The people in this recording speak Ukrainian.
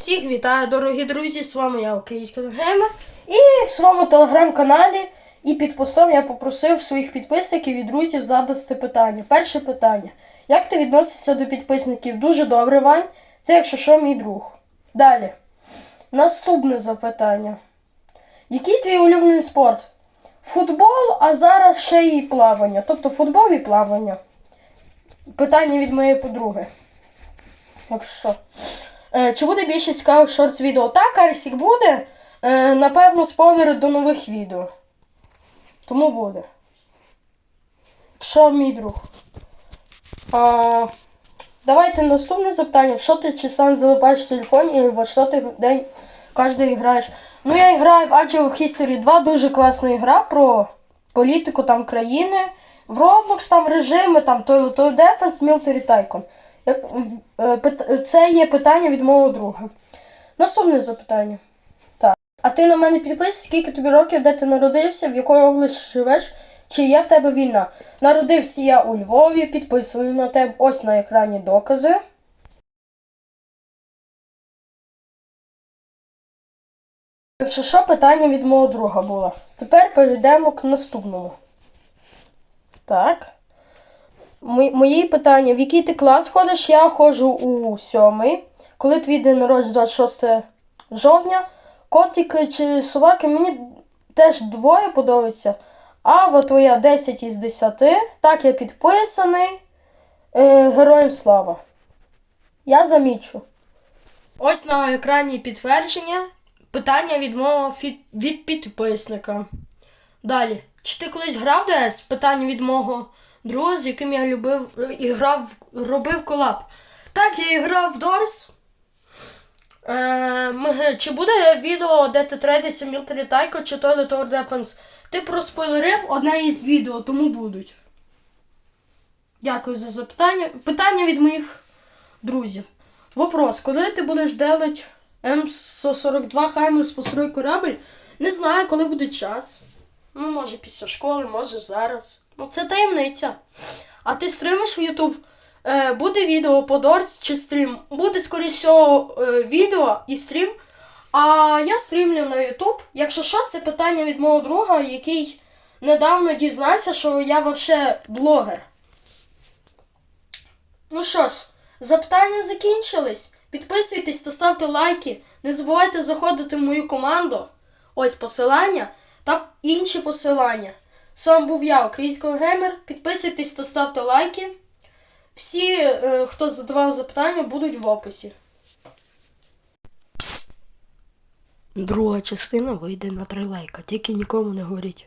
Всіх вітаю, дорогі друзі! З вами я, Український Геймер. І в своєму телеграм-каналі і під постом я попросив своїх підписників і друзів задати питання. Перше питання. Як ти відносишся до підписників? Дуже добре, Вань. Це, якщо що, мій друг. Далі. Наступне запитання. Який твій улюблений спорт? Футбол, а зараз ще й плавання. Тобто футбол і плавання. Питання від моєї подруги. Якщо. Е, чи буде більше цікавих шортс відео? Так, Арсік буде. Е, напевно, спойлери до нових відео. Тому буде. Що, мій друг? А, давайте наступне запитання. Що ти чи сам залипаєш в телефон і во що ти день кожен граєш? Ну, я граю в Agile History 2, дуже класна гра про політику там країни. В Roblox там режими, там Toilet Defense, Military Tycoon. Е, Це є питання від мого друга. Наступне запитання. Так. А ти на мене підписуєш, скільки тобі років, де ти народився, в якої області живеш, чи є в тебе війна? Народився я у Львові, підписаний на тебе ось на екрані докази. Якщо що, питання від мого друга було. Тепер перейдемо к наступному. Так. Мо- Мої питання: в який ти клас ходиш? Я ходжу у сьомий. Коли твій день народження 26 жовтня, котики чи собаки мені теж двоє подобаються. Ава твоя 10 із 10. Так, я підписаний. Е, героям слава. Я замічу. Ось на екрані підтвердження. Питання від мого від підписника. Далі. Чи ти колись грав в ДС? Питання від мого друга, з яким я любив е, і грав, робив колаб. Так, я і грав в Дорс. Е, чи буде відео, де ти трейдишся Military Tycoon чи Toilet Tower Defense? Ти проспойлерив одне із відео, тому будуть. Дякую за запитання. Питання від моїх друзів. Вопрос: коли ти будеш делать М142 Хаймерс построй корабль? Не знаю, коли буде час. Ну, може, після школи, може зараз. Ну, це таємниця. А ти стримиш в YouTube? Е, буде відео по Дорс чи стрім? Буде, скоріше всього, е, відео і стрім. А я стрімлю на YouTube. Якщо що, це питання від мого друга, який недавно дізнався, що я вообще блогер. Ну що ж, запитання закінчились. Підписуйтесь та ставте лайки. Не забувайте заходити в мою команду. Ось посилання та інші посилання. З вами був я, Український геймер. Підписуйтесь та ставте лайки. Всі, е, хто задавав запитання, будуть в описі. Друга частина вийде на три лайка, тільки нікому не говоріть.